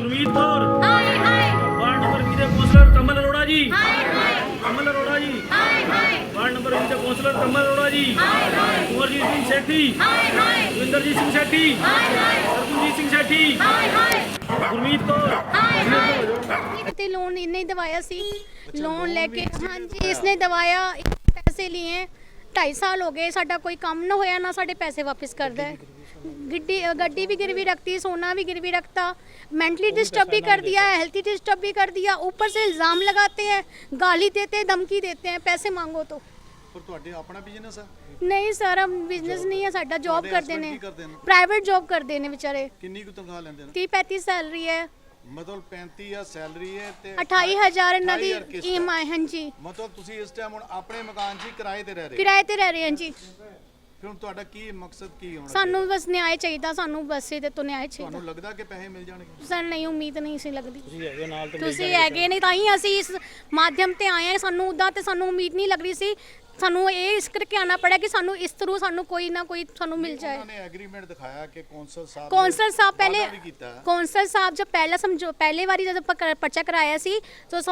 ਗੁਰਮੀਤ ਕੌਰ। ਹਾਏ ਹਾਏ। Ward number 20 ਦੇ ਕੌਂਸਲਰ ਕਮਲ ਅਰੋੜਾ ਜੀ। ਹਾਏ ਹਾਏ। ਕਮਲ ਅਰੋੜਾ ਜੀ। ਹਾਏ ਹਾਏ। ਵਾਰਡ ਨੰਬਰ 20 ਦੇ ਕੌਂਸਲਰ ਕਮਲ ਅਰੋੜਾ ਜੀ। ਹਾਏ ਹਾਏ। ਕੁੰਵਰਜੀਤ ਸਿੰਘ ਸੇਠੀ। ਹਾਏ ਹਾਏ। ਰਵਿੰਦਰਜੀਤ ਸਿੰਘ ਸੇਠੀ। ਹਾਏ ਹਾਏ। ਸਰਗੁਣਜੀਤ ਸਿੰਘ ਸੇਠੀ। ਹਾਏ ਹਾਏ। ਗੁਰਮੀਤ ਕੌਰ। ਹਾਏ ਹਾਏ। ਤੇ ਲੋਨ ਇਹਨੇ ਦਵਾਇਆ ਸੀ। ਲੋਨ ਲੈ ਕੇ ਹਾਂਜੀ ਇਸਨੇ ਦਵਾਇਆ। ਪੈਸੇ लिए ਢਾਈ ਸਾਲ ਹੋ ਗਏ। ਸਾਡਾ ਕੋਈ ਕੰਮ ਨਾ ਹੋਇਆ ਨਾ ਸਾਡੇ ਪੈਸੇ ਵਾਪਸ ਕਰਦਾ। ਹੈ ਗੱਡੀ ਗੱਡੀ भी गिरवी रखती सोना भी गिरवी रखता मेंटली डिस्टर्ब भी कर दिया है हेल्थी डिस्टर्ब भी कर दिया ऊपर से इल्ज़ाम लगाते हैं गाली देते हैं धमकी देते हैं पैसे मांगो तो ਪਰ ਤੁਹਾਡੇ ਆਪਣਾ ਬਿਜ਼ਨਸ ਹੈ ਨਹੀਂ ਸਰ ਹਮ ਬਿਜ਼ਨਸ ਨਹੀਂ ਹੈ ਸਾਡਾ ਜੌਬ ਤੁਹਾਡੇ ਕਰਦੇ husband ਨੇ ਕੀ ਕਰਦੇ ਨੇ? ਪ੍ਰਾਈਵੇਟ ਜੌਬ ਕਰਦੇ ਨੇ ਵਿਚਾਰੇ ਕਿੰਨੀ ਕੁ ਤਨਖਾਹ ਲੈਂਦੇ ਨੇ 30 35 ਸੈਲਰੀ ਹੈ ਮਤਲਬ 35 ਆ ਸੈਲਰੀ ਹੈ ਤੇ 28000 ਇਹਨਾਂ ਦੀ 28,000 ਕਿਸ਼ਤ ਹੈ। ਈਐਮਆਈ ਹਾਂਜੀ ਮਤਲਬ ਤੁਸੀਂ ਇਸ ਟਾਈਮ ਹੁਣ ਆਪਣੇ ਮਕਾਨ 'ਚ ਹੀ ਕਿਰਾਏ ਤੇ ਰਹਿ ਰਹੇ ਹੋ। ਕਿਰਾਏ ਤੇ ਰਹਿ ਰਹੇ ਹਾਂ ਜੀ ਫਿਰ ਹੁਣ ਤੁਹਾਡਾ ਕੀ ਮਕਸਦ ਕੀ ਹੋਣਾ ਸਾਨੂੰ ਬਸ ਨਿਆਂ ਚਾਹੀਦਾ ਸਾਨੂੰ ਬਸ ਇਹਦੇ ਤੋਂ ਨਿਆਂ ਚਾਹੀਦਾ। ਤੁਹਾਨੂੰ ਲੱਗਦਾ ਕਿ ਪੈਸੇ ਮਿਲ ਜਾਣਗੇ? ਸਾਨੂੰ ਨਹੀਂ ਉਮੀਦ ਨਹੀਂ ਸੀ ਲੱਗਦੀ। ਤੁਸੀਂ ਹੈਗੇ ਨਾਲ ਤੇ ਤੁਸੀਂ ਹੈਗੇ ਨਹੀਂ ਤਾਂ ਹੀ ਅਸੀਂ ਇਸ ਮਾਧਿਅਮ ਤੇ ਆਏ ਸਾਨੂੰ ਉਦਾਂ ਤੇ ਸਾਨੂੰ ਉਮੀਦ ਨਹੀਂ ਲੱਗ ਰਹੀ ਸੀ ਸਾਨੂੰ ਇਹ ਇਸ ਕਰਕੇ ਆਣਾ ਪੜਿਆ ਕਿ ਸਾਨੂੰ ਇਸ ਥਰੂ ਸਾਨੂੰ ਕੋਈ ਨਾ ਕੋਈ ਸਾਨੂੰ ਮਿਲ ਜਾਏ। ਉਹਨਾਂ ਨੇ ਐਗਰੀਮੈਂਟ ਦਿਖਾਇਆ ਕਿ ਕੌਂਸਲ ਸਾਹਿਬ ਕੌਂਸਲ ਸਾਹਿਬ ਪਹਿਲੇ। ਕੌਂਸਲ ਸਾਹਿਬ ਜਦ ਪਹਿਲਾ ਸਮਝੋ ਪਹਿਲੇ ਵਾਰੀ ਜਦ ਪਰਚਾ ਕਰਾਇਆ ਸੀ ਤਾਂ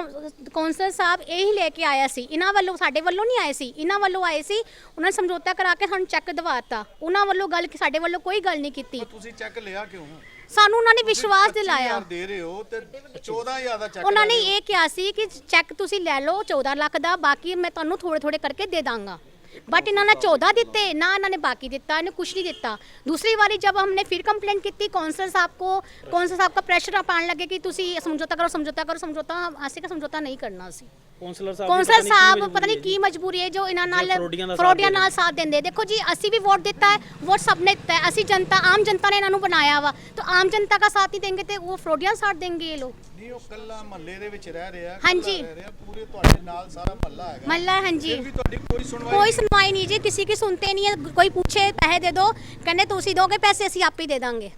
ਕੌਂਸਲ ਸਾਹਿਬ ਇਹ ਹੀ ਲੈ ਕੇ ਆਇਆ ਸੀ। ਇਹਨਾਂ ਵੱਲੋਂ ਸਾਡੇ ਵੱਲੋਂ ਨਹੀਂ ਆਏ ਸੀ। ਇਹਨਾਂ ਵੱਲੋਂ ਆਏ ਸੀ ਉਹਨਾਂ ਨੇ ਸਮਝੌਤਾ ਕਰਾ ਕੇ ਸਾਨੂੰ ਚੈੱਕ ਦਿਵਾਤਾ ਉਹਨਾਂ ਵੱਲੋਂ ਗੱਲ ਸਾਡੇ ਵੱਲੋਂ ਕੋਈ ਗੱਲ ਨਹੀਂ ਕੀਤੀ। ਤੁਸੀਂ ਚੈੱਕ ਲਿਆ ਕਿਉਂ? ਸਾਨੂੰ ਉਹਨਾਂ ਨੇ ਵਿਸ਼ਵਾਸ 25,000 ਦਿਲਾਇਆ। ਦੇ ਰਹੇ ਹੋ ਤੇ 14000 ਦਾ ਚੈੱਕ ਉਹਨਾਂ ਨੇ ਇਹ ਕਿਹਾ ਸੀ ਕਿ ਚੈੱਕ ਤੁਸੀਂ ਲੈ ਲਓ 14 ਲੱਖ ਦਾ ਬਾਕੀ ਮੈਂ ਤੁਹਾਨੂੰ ਥੋੜੇ ਥੋੜੇ ਕਰਕੇ ਦੇ ਦਾਂਗਾ। बट इन्होंने चौदह दिते ना इन्होंने बाकी दिता इन्हें कुछ नहीं दिता दूसरी बारी जब हमने फिर कंप्लेंट की कौंसल साहब को कौंसल साहब का प्रेशर आप आने लगे कि तुम समझौता करो समझौता करो समझौता ਅਸੀਂ का समझौता नहीं करना ਸੀ ਕੌਂਸਲਰ ਸਾਹਿਬ ਕੌਂਸਲਰ ਸਾਹਿਬ ਕੀ ਮਜਬੂਰੀ ਹੈ ਜੋ ਇਹਨਾਂ ਨਾਲ ਫਰੋਡੀਆਂ ਨਾਲ ਸਾਥ ਦਿੰਦੇ। ਦੇਖੋ ਜੀ ਅਸੀਂ ਵੀ ਵੋਟ ਦਿੱਤਾ ਹੈ ਵੋਟ ਸਭ ਨੇ ਦਿੱਤਾ ਅਸੀਂ ਜਨਤਾ ਆਮ ਜਨਤਾ ਨੇ ਇਹਨਾਂ ਨੂੰ ਬਣਾਇਆ ਵਾ। ਤਾਂ ਆਮ ਜਨਤਾ ਦਾ ਸਾਥ ਹੀ ਦੇਣਗੇ ਤੇ ਉਹ ਫਰੋਡੀਆਂ ਸਾਥ ਦੇਣਗੇ ਇਹ ਲੋਕ। ਨਹੀਂ ਉਹ ਕੱਲਾ ਮਹੱਲੇ ਦੇ ਵਿੱਚ ਰਹਿ ਰਿਹਾ ਕੱਲਾ ਹਾਂਜੀ। ਰਹਿ ਰਿਹਾ ਪੂਰੇ ਤੁਹਾਡੇ ਨਾਲ ਸਾਰਾ ਮਹੱਲਾ ਹੈਗਾ ਮੱਲਾ ਹਾਂਜੀ ਫਿਰ ਵੀ ਤੁਹਾਡੀ ਕੋਈ ਸੁਣਵਾਈ कोई सुनवाई नहीं जी किसी की सुनते नहीं है कोई पूछे पैसे दे दो कहने तुसी दोगे पैसे ਅਸੀਂ ਆਪੇ ਦੇ ਦਾਂਗੇ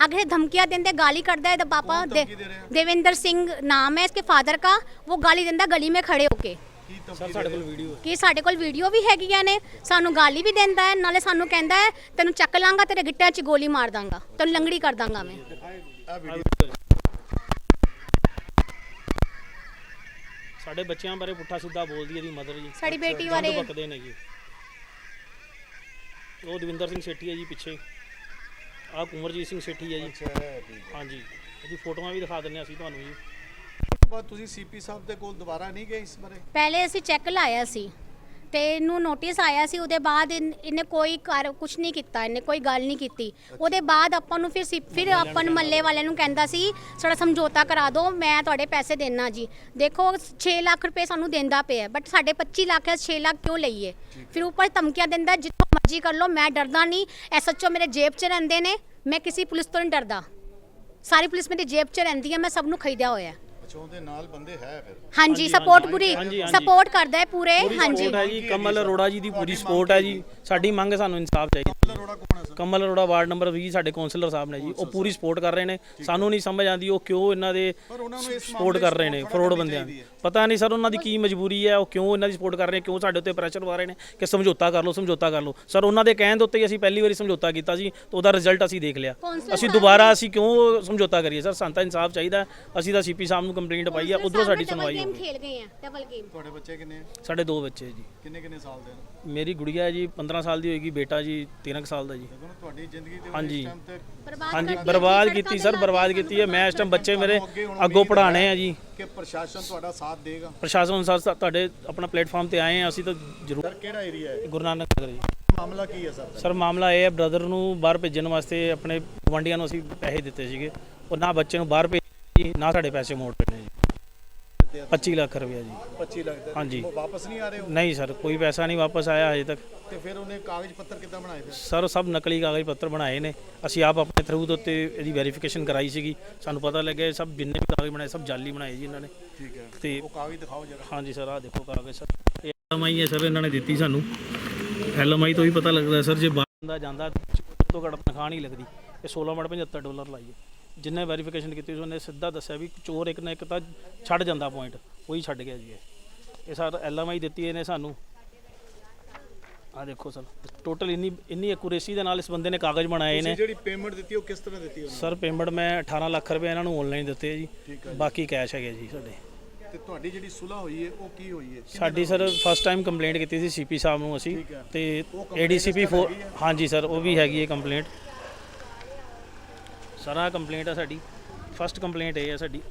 अगर ये धमकियां देंगे गाली करता है तो पापा कौन दे, धमकी दे रहे हैं? देवेंद्र सिंह नाम है इसके फादर का वो गाली देंदा गली में खड़े होके ਕੀ ਸਰ ਧਮਕੀ ਸਾਡੇ ਦੇ ਕੋਲ ਰਹੇ? ਵੀਡੀਓ ਹੈ ਕਿ ਸਾਡੇ ਕੋਲ ਵੀਡੀਓ ਵੀ ਹੈਗੀਆਂ ਨੇ ਸਾਨੂੰ ਗਾਲੀ ਵੀ ਦਿੰਦਾ ਹੈ ਨਾਲੇ ਸਾਨੂੰ ਕਹਿੰਦਾ ਹੈ ਤੈਨੂੰ ਚੱਕ ਲਾਂਗਾ ਤੇਰੇ ਗਿੱਟਿਆਂ 'ਚ ਗੋਲੀ ਮਾਰ ਦਾਂਗਾ ਤੈਨੂੰ ਲੰਗੜੀ ਕਰ ਦਾਂਗਾ ਮੈਂ ਆਹ ਵੀਡੀਓ ਸਾਡੇ ਬੱਚਿਆਂ ਬਾਰੇ ਪੁੱਠਾ ਸਿੱਧਾ ਬੋਲਦੀ ਹੈ ਦੀ ਮਦਰ ਜੀ। ਸਾਡੀ ਬੇਟੀ ਗੰਦ ਬਾਰੇ। ਬਕਦੇ ਨੇ ਜੀ। ਉਹ ਦਵਿੰਦਰ ਸਿੰਘ ਸੇਠੀ ਹੈ ਜੀ ਪਿੱਛੇ। ਆਹ ਕੁੰਵਰਜੀਤ ਸਿੰਘ ਸੇਠੀ ਹੈ ਜੀ। ਹਾਂਜੀ ਇਹਦੀ ਫੋਟੋਆਂ ਵੀ ਦਿਖਾ ਦਿੰਨੇ ਅਸੀਂ ਤੁਹਾਨੂੰ ਜੀ। ਬਾਅਦ ਤੁਸੀਂ ਸੀਪੀ ਸਾਹਿਬ ਦੇ ਕੋਲ ਦੁਬਾਰਾ ਨਹੀਂ ਗਏ ਇਸ ਬਾਰੇ? ਪਹਿਲੇ ਅਸੀਂ ਚੈੱਕ ਲਾਇਆ ਸੀ। ਤੇ ਇਹਨੂੰ ਨੋਟਿਸ ਆਇਆ ਸੀ, ਉਹਦੇ ਬਾਅਦ ਇਨ- ਇਹਨੇ ਕੋਈ ਕਰ ਕੁਝ ਨਹੀਂ ਕੀਤਾ, ਇਹਨੇ ਕੋਈ ਗੱਲ ਨਹੀਂ ਕੀਤੀ। ਉਹਦੇ ਬਾਅਦ ਆਪਾਂ ਨੂੰ ਫਿਰ ਸੀ- ਫਿਰ ਆਪਾਂ ਨੂੰ ਮੱਲੇ ਵਾਲਿਆਂ ਨੂੰ ਕਹਿੰਦਾ ਸੀ, ਸਾਡਾ ਸਮਝੌਤਾ ਕਰਾ ਦਿਓ ਮੈਂ ਤੁਹਾਡੇ ਪੈਸੇ ਦੇਣਾ ਜੀ। ਦੇਖੋ 6 ਲੱਖ ਰੁਪਏ ਸਾਨੂੰ ਦਿੰਦਾ ਪਿਆ ਬਟ ਸਾਡੇ 25 ਲੱਖ ਹੈ 6 ਲੱਖ ਕਿਉਂ ਲਈਏ? ਫਿਰ ਉੱਪਰ ਧਮਕੀਆਂ ਦਿੰਦਾ, ਜਿੱਥੋਂ ਮਰਜ਼ੀ ਕਰ ਲਓ, ਮੈਂ ਡਰਦਾ ਨਹੀਂ ਐਸਐਚਓ ਮੇਰੇ ਜੇਬ 'ਚ ਰਹਿੰਦੇ ਨੇ, ਮੈਂ ਕਿਸੇ ਪੁਲਿਸ ਤੋਂ ਨਹੀਂ ਡਰਦਾ। ਸਾਰੀ ਪੁਲਿਸ ਮੇਰੀ ਜੇਬ 'ਚ ਰਹਿੰਦੀ ਹੈ, ਮੈਂ ਸਭ ਨੂੰ ਖਰੀਦਿਆ ਹੋਇਆ ਹੈ। ਅੱਛਾ ਉਹਦੇ ਨਾਲ ਬੰਦੇ ਹੈ ਫਿਰ। ਹਾਂਜੀ ਸਪੋਰਟ ਪੂਰੀ ਹਾਂਜੀ, ਹਾਂਜੀ। ਸਪੋਰਟ ਕਰਦਾ ਹੈ ਪੂਰੇ ਪੂਰੀ ਹਾਂਜੀ। ਸਪੋਰਟ ਹੈ ਜੀ ਕਮਲ ਅਰੋੜਾ ਜੀ ਦੀ ਪੂਰੀ ਸਪੋਰਟ ਹੈ ਜੀ। ਸਾਡੀ ਮੰਗ ਹੈ ਸਾਨੂੰ ਇਨਸਾਫ ਚਾਹੀਦਾ ਅਰੋੜਾ ਕੌਣ ਹੈ sir? Kamal Arora ward number 20 ਸਾਡੇ ਕੌਂਸਲਰ ਸਾਹਿਬ ਨੇ ਜੀ। ਉਹ ਪੂਰੀ ਸਪੋਰਟ ਕਰ ਰਹੇ ਨੇ। ਸਾਨੂੰ ਨਹੀਂ ਸਮਝ ਆਉਂਦੀ ਉਹ ਕਿਉਂ ਇਹਨਾਂ ਦੇ ਪਰ ਉਹਨਾਂ ਨੂੰ ਇਸ ਸਪੋਰਟ ਮਾਮਲੇ ਕਰ ਰਹੇ ਨੇ support ਫਰੋਡ ਕਰਨੀ ਬੰਦਿਆਂ ਚਾਹੀਦੀ ਹੈ। ਪਤਾ ਨਹੀਂ ਸਰ ਉਹਨਾਂ ਦੀ ਕੀ ਮਜਬੂਰੀ ਹੈ ਉਹ ਕਿਉਂ ਇਹਨਾਂ ਦੀ ਸਪੋਰਟ ਕਰ ਰਹੇ ਨੇ ਕਿਉਂ ਸਾਡੇ ਉੱਤੇ ਪ੍ਰੈਸ਼ਰ ਪਾ ਰਹੇ ਨੇ ਕਿ ਸਮਝੌਤਾ ਕਰ ਲਓ ਸਮਝੌਤਾ ਕਰ ਲਓ। ਸਰ ਉਹਨਾਂ ਦੇ ਕਹਿਣ ਦੇ ਉੱਤੇ ਹੀ ਅਸੀਂ ਪਹਿਲੀ ਵਾਰੀ ਸਮਝੌਤਾ ਕੀਤਾ ਸੀ ਤਾਂ ਉਹਦਾ ਰਿਜ਼ਲਟ ਅਸੀਂ ਦੇਖ ਲਿਆ। ਕੌਂਸਲਰ ਅਸੀਂ ਦੁਬਾਰਾ ਅਸੀਂ ਕਿਉਂ ਸਮਝੌਤਾ ਕਰੀਏ? ਸਰ ਸਾਨੂੰ ਤਾਂ ਇਨਸਾਫ ਚਾਹੀਦਾ ਹੈ। ਅਸੀਂ ਤਾਂ ਸੀਪੀ ਸਾਹਿਬ ਨੂੰ ਕੰਪਲੇਂਟ ਪਾਈ ਆ ਉਧਰੋਂ ਸਾਡੀ ਸੁਣਵਾਈ ਗੇਮ ਹੋਈ। ਖੇਲ ਗਏ ਆ ਡਬਲ ਗੇਮ ਤੁਹਾਡੇ ਬੱਚੇ ਕਿੰਨੇ ਹੈ? ਸਾਡੇ ਦੋ ਬੱਚੇ ਜੀ। ਕਿੰਨੇ ਕਿੰਨੇ ਸਾਲ ਦੇ ਨੇ? ਮੇਰੀ ਗੁੜੀਆ ਹੈ ਜੀ 15 ਸਾਲ ਦੀ ਹੋਏਗੀ ਬੇਟਾ ਜੀ 13 ਕੁ ਸਾਲ ਦਾ ਜੀ। ਦੇਖੋ ਨਾ ਤੁਹਾਡੀ ਜ਼ਿੰਦਗੀ ਦੇ ਹਾਂਜੀ। ਇਸ ਟਾਈਮ ਤੇ ਹਾਂਜੀ ਬਰਬਾਦ ਕੀਤੀ ਸਰ ਬਰਬਾਦ ਕੀਤੀ ਹੈ। ਮੈਂ ਇਸ ਟਾਈਮ ਬੱਚੇ ਮੇਰੇ ਅੱਗੋਂ ਪੜ੍ਹਾਣੇ ਆ ਜੀ। ਕਿ ਪ੍ਰਸ਼ਾਸਨ ਤੁਹਾਡਾ ਸਾਥ ਦੇਗਾ। ਪ੍ਰਸ਼ਾਸਨ ਅਨੁਸਾਰ ਸਾ- ਤੁਹਾਡੇ ਆਪਣਾ ਪਲੇਟਫਾਰਮ ਤੇ ਆਏ ਆ ਅਸੀਂ ਤਾਂ ਜ਼ਰੂਰ ਸਰ ਕਿਹੜਾ ਏਰੀਆ ਹੈ? ਗੁਰੂ ਨਾਨਕ ਨਗਰ ਜੀ। ਮਾਮਲਾ ਕੀ ਹੈ ਸਰ? ਸਰ ਮਾਮਲਾ ਇਹ ਹੈ ਬ੍ਰਦਰ ਨੂੰ ਬਾਹਰ ਭੇਜਣ ਵਾਸਤੇ ਆਪਣੇ ਗਵੰਡੀਆਂ ਨੂੰ ਅਸੀਂ ਪੈਸੇ ਦਿੱਤੇ ਸੀਗੇ। ਉਹ ਨਾ ਬੱਚੇ ਨੂੰ ਬਾਹਰ ਭੇਜੀ ਨਾ ਸਾਡੇ ਪੈਸੇ ਮੋੜ ਰਹੇ ਨੇ ਜੀ। 25 ਲੱਖ ਰੁਪਇਆ ਜੀ। 25 ਲੱਖ ਦਾ ਹਾਂਜੀ। ਉਹ ਵਾਪਸ ਨਹੀਂ ਆ ਰਹੇ ਹੋ ਨਹੀਂ ਸਰ ਕੋਈ ਪੈਸਾ ਨਹੀਂ ਵਾਪਸ ਆਇਆ ਹਜੇ ਤੱਕ। ਤੇ ਫਿਰ ਉਹਨੇ ਕਾਗਜ਼ ਪੱਤਰ ਕਿੱਦਾਂ ਬਣਾਏ ਫਿਰ? ਸਰ ਸਭ ਨਕਲੀ ਕਾਗਜ਼ ਪੱਤਰ ਬਣਾਏ ਨੇ। ਅਸੀਂ ਆਪ ਆਪਣੇ ਥਰੂ ਦੇ ਉੱਤੇ ਇਹਦੀ ਵੈਰੀਫਿਕੇਸ਼ਨ ਕਰਾਈ ਸੀਗੀ। ਸਾਨੂੰ ਪਤਾ ਲੱਗਿਆ ਇਹ ਸਭ ਜਿੰਨੇ ਵੀ ਕਾਗਜ਼ ਬਣਾਏ ਸਭ ਜਾਲੀ ਬਣਾਏ ਜੀ ਇਹਨਾਂ ਨੇ। ਠੀਕ ਹੈ। ਤੇ ਉਹ ਕਾਗਜ਼ ਦਿਖਾਓ ਜਰਾ। ਹਾਂਜੀ ਸਰ ਆਹ ਦੇਖੋ ਕਾਗਜ਼ ਸਰ। ਇਹ ਐਲਐਮਆਈ ਹੈ ਸਰ ਇਹਨਾਂ ਨੇ ਦਿੱਤੀ ਸਾਨੂੰ। ਐਲਐਮਆਈ ਤੋਂ ਵੀ ਪਤਾ ਲੱਗਦਾ ਸਰ ਜੇ ਬਾਹਰ ਦਾ ਜਾਂਦਾ ਤੋਂ ਘੱਟ ਤਨਖਾਹ ਨਹੀਂ ਲੱਗਦੀ। ਇਹ 16 ਮਿੰਟ 75 ਡਾਲਰ ਲਾਈਏ। ਜਿੰਨੇ ਵੈਰੀਫਿਕੇਸ਼ਨ ਕੀਤੀ ਸੀ ਉਹਨੇ ਸਿੱਧਾ ਦੱਸਿਆ ਵੀ ਚੋਰ ਇੱਕ ਨਾ ਇੱਕ ਤਾਂ ਛੱਡ ਜਾਂਦਾ ਪੁਆਇੰਟ ਉਹੀ ਛੱਡ ਗਿਆ ਜੀ ਇਹ। ਇਹ ਸਰ ਐਲਐਮਆਈ ਦਿੱਤੀ ਇਹਨੇ ਸਾਨੂੰ। ਆ ਦੇਖੋ ਸਰ ਟੋਟਲ ਇੰਨੀ ਇੰਨੀ ਐਕੂਰੇਸੀ ਦੇ ਨਾਲ ਇਸ ਬੰਦੇ ਨੇ ਕਾਗਜ਼ ਬਣਾਏ ਤੁਸੀਂ ਨੇ ਜਿਹੜੀ ਪੇਮੈਂਟ ਦਿੱਤੀ ਉਹ ਕਿਸ ਤਰ੍ਹਾਂ ਦਿੱਤੀ ਉਹਨਾਂ? ਸਰ ਪੇਮੈਂਟ ਮੈਂ 18 ਲੱਖ ਰੁਪਏ ਇਹਨਾਂ ਨੂੰ ਆਨਲਾਈਨ ਦਿੱਤੇ ਆ ਜੀ। ਠੀਕ ਬਾਕੀ ਕੈਸ਼ ਹੈਗੇ ਜੀ ਸਾਡੇ? ਤੇ ਤੁਹਾਡੀ ਜਿਹੜੀ ਸੁਲ੍ਹਾ ਹੋਈ ਹੈ ਉਹ ਕੀ ਹੋਈ ਹੈ ਸਾਡੀ ਸਰ ਫਸਟ ਟਾਈਮ ਕੰਪਲੇਂਟ ਕੀਤੀ ਸੀ ਸੀਪੀ ਸਾਹਿਬ ਨੂੰ ਅਸੀਂ। ਠੀਕ ਹੈ। ਤੇ ਉਹ complaint ਏਡੀਸੀਪੀ ਇਸ ਤਰ੍ਹਾਂ 4 ਹੈਗੀ ਹੈ? ਹਾਂਜੀ ਸਰ ਉਹ ਵੀ ਹੈਗੀ ਹੈ ਕੰਪਲੇਂਟ ਸਰ ਕੰਪਲੇਂਟ ਆ ਸਾਡੀ। ਫਸਟ ਕੰਪਲੇਂਟ ਇਹ ਹੈ ਸਾਡੀ।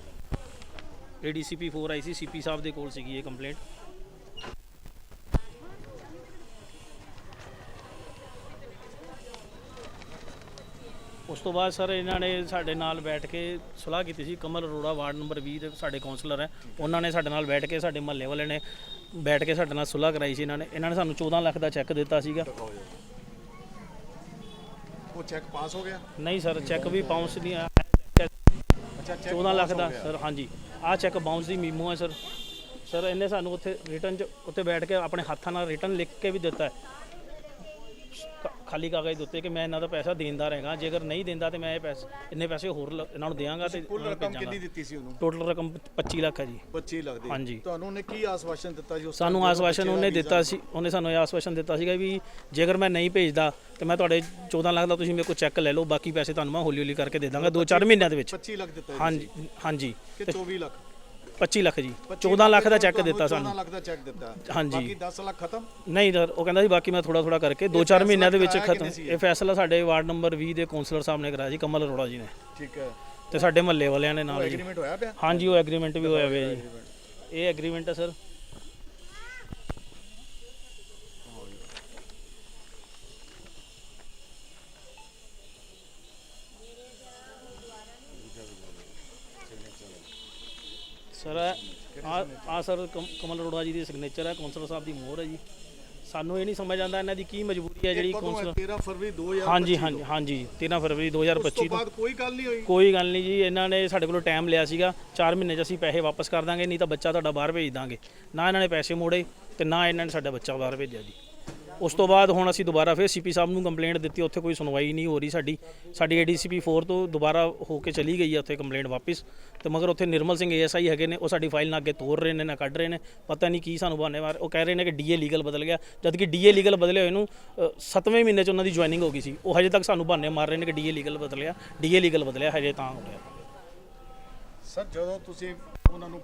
ਏਡੀਸੀਪੀ 4 ਆਈ ਸੀ ਸੀਪੀ ਸਾਹਿਬ ਦੇ ਕੋਲ ਸੀਗੀ ਇਹ ਕੰਪਲੇਂਟ ਉਸ ਤੋਂ ਬਾਅਦ ਸਰ ਇਹਨਾਂ ਨੇ ਸਾਡੇ ਨਾਲ ਬੈਠ ਕੇ ਸਲਾਹ ਕੀਤੀ ਸੀ। ਕਮਲ ਅਰੋੜਾ ਵਾਰਡ ਨੰਬਰ 20 ਦੇ ਸਾਡੇ ਕਾਉਂਸਲਰ ਹੈ। ਉਹਨਾਂ ਨੇ ਸਾਡੇ ਨਾਲ ਬੈਠ ਕੇ ਸਾਡੇ ਮਹੱਲੇ ਵਾਲੇ ਨੇ ਬੈਠ ਕੇ ਸਾਡੇ ਨਾਲ ਸੁਲਾਹ ਕਰਾਈ ਸੀ ਇਹਨਾਂ ਨੇ। ਇਹਨਾਂ ਨੇ ਸਾਨੂੰ 14 ਲੱਖ ਦਾ ਚੈੱਕ ਦਿੱਤਾ ਸੀਗਾ। ਉਹ ਚੈੱਕ ਪਾਸ ਹੋ ਗਿਆ ਨਹੀਂ ਸਰ ਚੈੱਕ ਵੀ ਬਾਉਂਸ ਨਹੀਂ ਆਇਆ ਅੱਛਾ ਚੈੱਕ 14 ਲੱਖ ਦਾ ਸਰ ਹਾਂਜੀ ਆਹ ਚੈੱਕ ਬਾਉਂਸ ਦੀ ਮੀਮੋ ਹੈ ਸਰ ਸਰ ਇਹਨੇ ਸਾਨੂੰ ਉੱਥੇ ਰਿਟਰਨ ਚ ਉੱਥੇ ਬੈਠ ਕੇ ਆਪਣੇ ਹੱਥਾਂ ਨਾਲ ਰਿਟਰਨ ਲਿਖ ਕੇ ਵੀ ਦਿੱਤਾ ਹੈ ਖਾਲੀ ਕਾਗਜ਼ ਦੇ ਉੱਤੇ ਕਿ ਮੈਂ ਇਹਨਾਂ ਦਾ ਪੈਸਾ ਦੇਣਦਾਰ ਹੈਗਾ ਜੇਕਰ ਨਹੀਂ ਦਿੰਦਾ ਤੇ ਮੈਂ ਇਹ ਪੈਸੇ ਇੰਨੇ ਪੈਸੇ ਹੋਰ ਲ- ਇਹਨਾਂ ਨੂੰ ਦੇਵਾਂਗਾ ਤੇ ਕੁੱਲ ਰਕਮ ਕਿੰਨੀ ਦਿੱਤੀ ਸੀ ਉਹਨੂੰ? ਟੋਟਲ ਰਕਮ 25 ਲੱਖ ਹੈ ਜੀ। 25 ਲੱਖ ਦੀ। ਹਾਂਜੀ। ਤੁਹਾਨੂੰ ਉਹਨੇ ਕੀ ਆਸਵਾਸ਼ਨ ਦਿੱਤਾ ਜੀ ਉਸ ਸਾਨੂੰ time ਆਸਵਾਸ਼ਨ ਉਹਨੇ ਦਿੱਤਾ ਸੀ ਉਹਨੇ ਸਾਨੂੰ ਇਹ ਆਸਵਾਸ਼ਨ ਦਿੱਤਾ ਸੀਗਾ ਵੀ ਜੇਕਰ ਮੈਂ ਨਹੀਂ ਭੇਜਦਾ ਤੇ ਮੈਂ ਤੁਹਾਡੇ 14 ਲੱਖ ਦਾ ਤੁਸੀਂ ਮੇਰੇ ਕੋਲ ਚੈੱਕ ਲੈ ਲਓ ਬਾਕੀ ਪੈਸੇ ਤੁਹਾਨੂੰ ਮੈਂ ਹੌਲੀ ਹੌਲੀ ਕਰਕੇ ਦੇ ਦਾਂਗਾ 2-4 ਮਹੀਨਿਆਂ ਦੇ ਵਿੱਚ। 25 ਲੱਖ ਦਿੱਤਾ ਜੀ ਹਾਂਜੀ ਹਾਂਜੀ। ਕਿ 24 ਲੱਖ? 25 ਲੱਖ ਜੀ। 25 14 ਲੱਖ ਦਾ ਚੈੱਕ ਦਿੱਤਾ 14 ਸਾਨੂੰ। ਲੱਖ ਦਾ ਚੈੱਕ ਦਿੱਤਾ। ਹਾਂਜੀ। ਬਾਕੀ 10 ਲੱਖ ਖਤਮ। ਨਹੀਂ ਸਰ ਉਹ ਕਹਿੰਦਾ ਸੀ ਬਾਕੀ ਮੈਂ ਥੋੜਾ ਥੋੜਾ ਕਰਕੇ 2-4 ਫੈਸਲਾ ਮਹੀਨਿਆਂ ਦੇ ਵਿੱਚ ਖਤਮ। ਇਹ? ਇਹ? ਫੈਸਲਾ ਸਾਡੇ ਵਾਰਡ ਨੰਬਰ 20 ਦੇ ਕਾਉਂਸਲਰ ਸਾਹਿਬ ਨੇ ਕਰਾਇਆ ਜੀ ਕਮਲ ਅਰੋੜਾ ਜੀ ਨੇ। ਠੀਕ ਹੈ। ਤੇ ਸਾਡੇ ਮਹੱਲੇ ਵਾਲਿਆਂ ਨੇ ਨਾਲ ਜੀ ਐਗਰੀਮੈਂਟ ਹੋਇਆ ਪਿਆ? ਹਾਂਜੀ ਉਹ ਐਗਰੀਮੈਂਟ ਵੀ ਹੋਇਆ ਹੋਇਆ ਜੀ। ਇਹ ਐਗਰੀਮੈਂਟ ਹੈ ਸਰ। ਸਰ ਆ ਆ ਸਰ ਕਮ- ਕਮਲ ਅਰੋੜਾ ਜੀ ਦੀ ਸਿਗਨੇਚਰ ਹੈ ਕਾਉਂਸਲਰ ਸਾਹਿਬ ਦੀ ਮੋਹਰ ਹੈ ਜੀ। ਸਾਨੂੰ ਇਹ ਨਹੀਂ ਸਮਝ ਆਉਂਦਾ ਇਹਨਾਂ ਦੀ ਕੀ ਮਜਬੂਰੀ ਹੈ ਜਿਹੜੀ ਕਦੋਂ ਹੈ? ਕਾਉਂਸਲਰ 13 ਫਰਵਰੀ 2025 ਹਾਂਜੀ ਹਾਂਜੀ ਹਾਂਜੀ 13 ਫਰਵਰੀ ਉਸ ਤੋਂ 2025 ਤੋਂ। ਬਾਅਦ ਕੋਈ ਗੱਲ ਨਹੀਂ ਹੋਈ। ਕੋਈ ਗੱਲ ਨਹੀਂ ਜੀ ਇਹਨਾਂ ਨੇ ਸਾਡੇ ਕੋਲੋਂ ਟਾਈਮ ਲਿਆ ਸੀਗਾ। 4 ਮਹੀਨੇ 'ਚ ਅਸੀਂ ਪੈਸੇ ਵਾਪਸ ਕਰ ਦਾਂਗੇ ਨਹੀਂ ਤਾਂ ਬੱਚਾ ਤੁਹਾਡਾ ਬਾਹਰ ਭੇਜ ਦਾਂਗੇ। ਨਾ ਇਹਨਾਂ ਨੇ ਪੈਸੇ ਮੋੜੇ ਤੇ ਨਾ ਇਹਨਾਂ ਨੇ ਸਾਡਾ ਬੱਚਾ ਬਾਹਰ ਭੇਜਿਆ ਜੀ। ਉਸ ਤੋਂ ਬਾਅਦ ਹੁਣ ਅਸੀਂ ਦੁਬਾਰਾ ਫਿਰ ਸੀਪੀ ਸਾਹਿਬ ਨੂੰ ਕੰਪਲੇਂਟ ਦਿੱਤੀ, ਉੱਥੇ ਕੋਈ ਸੁਣਵਾਈ ਨਹੀਂ ਹੋ ਰਹੀ ਸਾਡੀ। ਸਾਡੀ ਏਡੀਸੀਪੀ 4 ਤੋਂ ਦੁਬਾਰਾ ਹੋ ਕੇ ਚਲੀ ਗਈ ਹੈ ਉੱਥੇ ਕੰਪਲੇਂਟ ਵਾਪਿਸ। ਤੇ ਮਗਰ ਉੱਥੇ ਨਿਰਮਲ ਸਿੰਘ ਏਐਸਆਈ ਹੈਗੇ ਨੇ, ਉਹ ਸਾਡੀ ਫਾਈਲ ਨਾ ਅੱਗੇ ਤੋੜ ਰਹੇ ਨੇ, ਨਾ ਕੱਢ ਰਹੇ ਨੇ। ਪਤਾ ਨਹੀਂ ਕੀ ਸਾਨੂੰ ਬਹਾਨੇ ਮਾਰ, ਉਹ ਕਹਿ ਰਹੇ ਨੇ ਕਿ ਡੀਏ ਲੀਗਲ ਬਦਲ ਗਿਆ। ਜਦ ਕਿ ਡੀਏ ਲੀਗਲ ਬਦਲੇ ਹੋਏ ਨੂੰ 7ਵੇਂ ਮਹੀਨੇ 'ਚ ਉਹਨਾਂ ਦੀ ਜੁਆਇਨਿੰਗ ਹੋ ਗਈ ਸੀ। ਉਹ ਹਜੇ ਤੱਕ ਸਾਨੂੰ ਬਹਾਨੇ ਮਾਰ ਰਹੇ ਨੇ ਕਿ ਡੀਏ ਲੀਗਲ ਬਦਲਿਆ ਡੀਏ ਲੀਗਲ ਬਦਲਿਆ, ਹਜੇ ਤਾਂ ਹੋ ਰਿਹਾ। ਸਰ, ਜਦੋਂ ਤੁਸੀਂ ਉਹਨਾਂ ਨੂੰ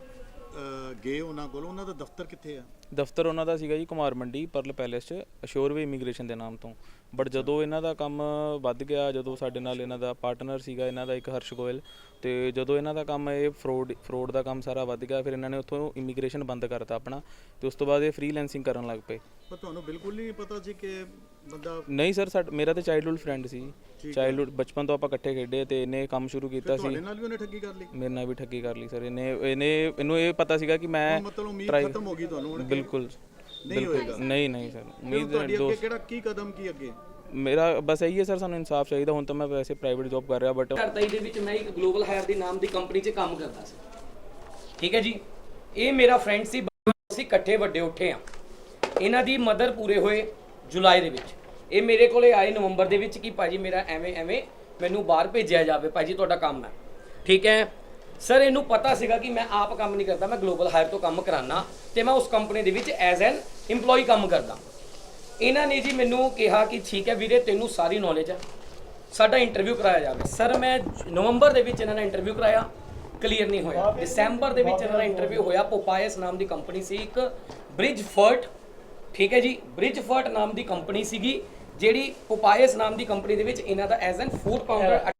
ਗਏ ਉਹਨਾਂ ਕੋਲ, ਉਹਨਾਂ ਦਾ ਦਫ਼ਤਰ ਕਿੱਥੇ ਆ? ਦਫ਼ਤਰ ਉਹਨਾਂ ਦਾ ਸੀਗਾ ਜੀ ਕੁਮਾਰ ਮੰਡੀ, ਪਰਲ ਪੈਲੇਸ 'ਚ, ਅਸ਼ੋਰਵੇ ਇਮੀਗ੍ਰੇਸ਼ਨ ਦੇ ਨਾਮ ਤੋਂ। ਬਟ ਜਦੋਂ ਇਹਨਾਂ ਦਾ ਕੰਮ ਵੱਧ ਗਿਆ ਜਦੋਂ ਸਾਡੇ ਨਾਲ ਇਹਨਾਂ ਦਾ ਪਾਰਟਨਰ ਸੀਗਾ ਇਹਨਾਂ ਦਾ ਇੱਕ ਹਰਸ਼ ਗੋਇਲ ਤੇ ਜਦੋਂ ਇਹਨਾਂ ਦਾ ਕੰਮ ਇਹ ਫਰੋਡ ਫਰੋਡ ਦਾ ਕੰਮ ਸਾਰਾ ਵੱਧ ਗਿਆ ਫਿਰ ਇਹਨਾਂ ਨੇ ਉੱਥੋਂ ਇਮੀਗ੍ਰੇਸ਼ਨ ਬੰਦ ਕਰਤਾ ਆਪਣਾ ਤੇ ਉਸ ਤੋਂ ਬਾਅਦ ਇਹ ਫ੍ਰੀਲੈਂਸਿੰਗ ਕਰਨ ਲੱਗ ਪਏ। ਪਰ ਤੁਹਾਨੂੰ ਬਿਲਕੁਲ ਨਹੀਂ ਪਤਾ ਸੀ ਕਿ ਬੰਦਾ ਨਹੀਂ ਸਰ ਸਾਡ ਮੇਰਾ ਤਾਂ ਚਾਈਲਡਹੂਡ ਫਰੈਂਡ ਸੀ। ਚਾਈਲਡਹੂਡ ਬਚਪਨ ਤੋਂ ਆਪਾਂ ਇਕੱਠੇ ਖੇਡੇ ਤੇ ਇਹਨੇ ਕੰਮ ਸ਼ੁਰੂ ਕੀਤਾ ਸੀ। ਤੁਹਾਡੇ ਨਾਲ ਵੀ ਉਹਨੇ ਠੱਗੀ ਕਰ ਲਈ? ਮੇਰੇ ਨਾਲ ਵੀ ਠੱਗੀ ਕਰ ਲਈ ਸਰ ਇਹਨੇ ਇਹਨੇ ਇਹਨੂੰ ਇਹ ਪਤਾ ਸੀਗਾ ਕਿ ਮੈਂ ਮਤਲਬ ਉਮੀਦ ਖਤਮ ਹੋ ਗਈ ਤੁਹਾਨੂੰ ਬਿਲਕੁਲ। ਨਹੀਂ ਹੋਏਗਾ। ਨਹੀਂ ਨਹੀਂ ਸਰ। ਉਮੀਦ ਤੁਹਾਡੀ ਅੱਗੇ ਦੋਸਤ ਕਿਹੜਾ ਕੀ ਕਦਮ ਕੀ ਅੱਗੇ? ਮੇਰਾ ਬਸ ਇਹੀ ਹੈ ਸਰ ਸਾਨੂੰ ਇਨਸਾਫ ਚਾਹੀਦਾ। ਹੁਣ ਤਾਂ ਮੈਂ ਵੈਸੇ ਪ੍ਰਾਈਵੇਟ ਜੌਬ ਕਰ ਰਿਹਾ ਬਟ ਕਰਦਾ ਇਹਦੇ ਵਿੱਚ ਮੈਂ ਇੱਕ ਗਲੋਬਲ ਹਾਇਰ ਦੀ ਨਾਮ ਦੀ ਕੰਪਨੀ 'ਚ ਕੰਮ ਕਰਦਾ ਸੀ। ਠੀਕ ਹੈ ਜੀ? ਇਹ ਮੇਰਾ ਫਰੈਂਡ ਸੀ ਅਸੀਂ ਇਕੱਠੇ ਵੱਡੇ ਉੱਠੇ ਆ ਇਹਨਾਂ ਦੀ ਮਦਰ ਪੂਰੇ ਹੋਏ ਜੁਲਾਈ ਦੇ ਵਿੱਚ। ਇਹ ਮੇਰੇ ਕੋਲੇ ਆਏ ਨਵੰਬਰ ਦੇ ਵਿੱਚ ਕਿ ਭਾਜੀ ਮੇਰਾ ਐਵੇਂ ਐਵੇਂ ਮੈਨੂੰ ਬਾਹਰ ਭੇਜਿਆ ਜਾਵੇ। ਭਾਜੀ ਤੁਹਾਡਾ ਕੰਮ ਹੈ। ਠੀਕ ਹੈ? ਸਰ ਇਹਨੂੰ ਪਤਾ ਸੀਗਾ ਕਿ ਮੈਂ ਆਪ ਕੰਮ ਨਹੀਂ ਕਰਦਾ ਮੈਂ ਗਲੋਬਲ ਹਾਇਰ ਤੋਂ ਕੰਮ ਕਰਾਨਾ ਤੇ ਮੈਂ ਉਸ ਕੰਪਨੀ ਦੇ ਵਿੱਚ ਐਜ਼ ਐਨ EMPLOYE ਕੰਮ ਕਰਦਾ। ਇਹਨਾਂ ਨੇ ਜੀ ਮੈਨੂੰ ਕਿਹਾ ਕਿ ਠੀਕ ਹੈ ਵੀਰੇ ਤੈਨੂੰ ਸਾਰੀ ਨੌਲੇਜ ਹੈ। ਸਾਡਾ ਇੰਟਰਵਿਊ ਕਰਾਇਆ ਜਾਵੇ। ਸਰ ਮੈਂ ਨਵੰਬਰ ਦੇ ਵਿੱਚ ਇਹਨਾਂ ਨੇ ਇੰਟਰਵਿਊ ਕਰਾਇਆ ਕਲੀਅਰ ਨਹੀਂ ਹੋਇਆ। ਦਸੰਬਰ ਦੇ ਵਿੱਚ ਇਹਨਾਂ ਦਾ ਇੰਟਰਵਿਊ ਹੋਇਆ ਪੋਪਾਇਸ ਨਾਮ ਦੀ ਕੰਪਨੀ ਸੀ ਇੱਕ ਬ੍ਰਿਜ ਫਰਟ ਠੀਕ ਹੈ ਜੀ ਬ੍ਰਿਜ ਫਰਟ ਨਾਮ ਦੀ ਕੰਪਨੀ ਸੀਗੀ ਜਿਹੜੀ ਪੋਪਾਇਸ ਨਾਮ ਦੀ ਕੰਪਨੀ ਦੇ ਵਿੱਚ ਇਹਨਾਂ ਦਾ ਐਜ਼ ਐਨ ਫੂਡ ਕਾਊਂਟਰ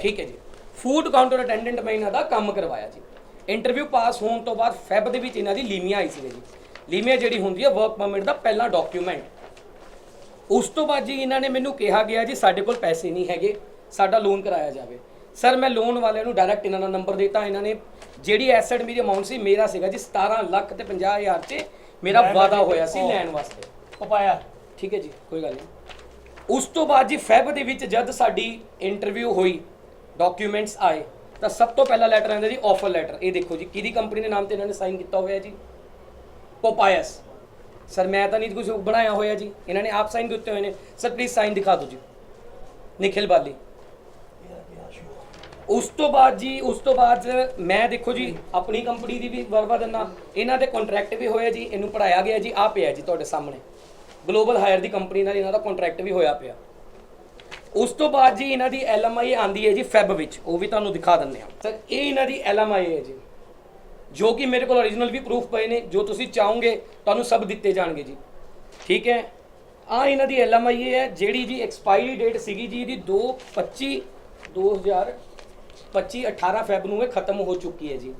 ਠੀਕ ਹੈ ਜੀ। ਫੂਡ ਕਾਊਂਟਰ ਅਟੈਂਡੈਂਟ ਮੈਂ ਇਹਨਾਂ ਦਾ ਕੰਮ ਕਰਵਾਇਆ ਜੀ। ਇੰਟਰਵਿਊ ਪਾਸ ਹੋਣ ਤੋਂ ਬਾਅਦ ਫੈਬ ਦੇ ਵਿੱਚ ਇਹਨਾਂ ਦੀ ਲੀਮੀਆ ਆਈ ਸੀ ਜੀ। ਲੀਮੀਆ ਜਿਹੜੀ ਹੁੰਦੀ ਹੈ ਵਰਕ ਪਰਮਿਟ ਦਾ ਪਹਿਲਾ ਡਾਕੂਮੈਂਟ ਉਸ ਤੋਂ ਬਾਅਦ ਜੀ ਇਹਨਾਂ ਨੇ ਮੈਨੂੰ ਕਿਹਾ ਗਿਆ ਜੀ ਸਾਡੇ ਕੋਲ ਪੈਸੇ ਨਹੀਂ ਹੈਗੇ ਸਾਡਾ ਲੋਨ ਕਰਾਇਆ ਜਾਵੇ। ਸਰ ਮੈਂ ਲੋਨ ਵਾਲਿਆਂ ਨੂੰ ਡਾਇਰੈਕਟ ਇਹਨਾਂ ਦਾ ਨੰਬਰ ਦਿੱਤਾ ਇਹਨਾਂ ਨੇ ਜਿਹੜੀ ਐਸੈਟ ਮੇਰੀ ਅਮਾਉਂਟ ਸੀ ਮੇਰਾ ਸੀਗਾ ਜੀ 17 ਲੱਖ ਤੇ 50 ਹਜ਼ਾਰ 'ਚ ਮੇਰਾ ਵਾਅਦਾ ਹੋਇਆ ਸੀ ਲੈਣ ਵਾਸਤੇ। ਪਪਾਇਆ। ਠੀਕ ਹੈ ਜੀ ਕੋਈ ਗੱਲ ਨਹੀਂ। ਉਸ ਤੋਂ ਬਾਅਦ ਜੀ ਫੈਬ ਦੇ ਵਿੱਚ ਜਦ ਸਾਡੀ ਇੰਟਰਵਿਊ ਹੋਈ ਡਾਕੂਮੈਂਟਸ ਆਏ, ਤਾਂ ਸਭ ਤੋਂ ਪਹਿਲਾ ਲੈਟਰ ਆਉਂਦਾ ਜੀ ਆਫਰ ਲੈਟਰ ਇਹ ਦੇਖੋ ਜੀ, ਕਿਹਦੀ ਕੰਪਨੀ ਦੇ ਨਾਮ ਤੇ ਇਹਨਾਂ ਨੇ ਸਾਈਨ ਕੀਤਾ ਹੋਇਆ ਜੀ? ਪੋਪਾਇਸ ਸਰ ਮੈਂ ਤਾਂ ਨਹੀਂ ਕੁਝ ਬਣਾਇਆ ਹੋਇਆ ਜੀ। ਇਹਨਾਂ ਨੇ ਆਪ ਸਾਈਨ ਦਿੱਤੇ ਹੋਏ ਨੇ। ਸਰ ਪਲੀਜ਼ ਸਾਈਨ ਦਿਖਾ ਦਿਓ ਜੀ। ਨikhil ਬਾਲੀ। ਉਸ ਤੋਂ ਬਾਅਦ ਜੀ, ਉਸ ਤੋਂ ਬਾਅਦ ਮੈਂ ਦੇਖੋ ਜੀ, ਆਪਣੀ ਕੰਪਨੀ ਦੀ ਵੀ ਵਰਵਾ ਦਿੰਦਾ। ਇਹਨਾਂ ਦੇ ਕੰਟਰੈਕਟ ਵੀ ਹੋਇਆ ਜੀ, ਇਹਨੂੰ ਪੜਾਇਆ ਗਿਆ ਜੀ, ਆ ਪਿਆ ਜੀ ਤੁਹਾਡੇ ਸਾਹਮਣੇ। ਗਲੋਬਲ ਹਾਇਰ ਦੀ ਕੰਪਨੀ ਨਾਲ ਇਹਨਾਂ ਦਾ ਕੰਟਰੈਕਟ ਵੀ ਹੋਇਆ ਪਿਆ। ਉਸ ਤੋਂ ਬਾਅਦ ਜੀ ਇਹਨਾਂ ਦੀ ਐਲਐਮਆਈ ਆਂਦੀ ਹੈ ਜੀ ਫੈਬ ਵਿੱਚ, ਉਹ ਵੀ ਤੁਹਾਨੂੰ ਦਿਖਾ ਦਿੰਦੇ ਹਾਂ। ਸਰ ਇਹ ਇਹਨਾਂ ਦੀ ਐਲਐਮਆਈ ਹੈ ਜੀ, ਜੋ ਕਿ ਮੇਰੇ ਕੋਲ origignal ਵੀ ਪ੍ਰੂਫ ਪਏ ਨੇ, ਜੋ ਤੁਸੀਂ ਚਾਹੋਗੇ, ਤੁਹਾਨੂੰ ਸਭ ਦਿੱਤੇ ਜਾਣਗੇ ਜੀ। ਠੀਕ ਹੈ? ਆ ਇਹਨਾਂ ਦੀ ਐਲਐਮਆਈ ਹੈ, ਜਿਹੜੀ ਜੀ ਐਕਸਪਾਇਰੀ ਡੇਟ ਸੀਗੀ ਜੀ ਇਹਦੀ 225 2025 18 ਫੈਬ ਨੂੰ ਇਹ ਖਤਮ ਹੋ ਚੁੱਕੀ ਹੈ ਜੀ।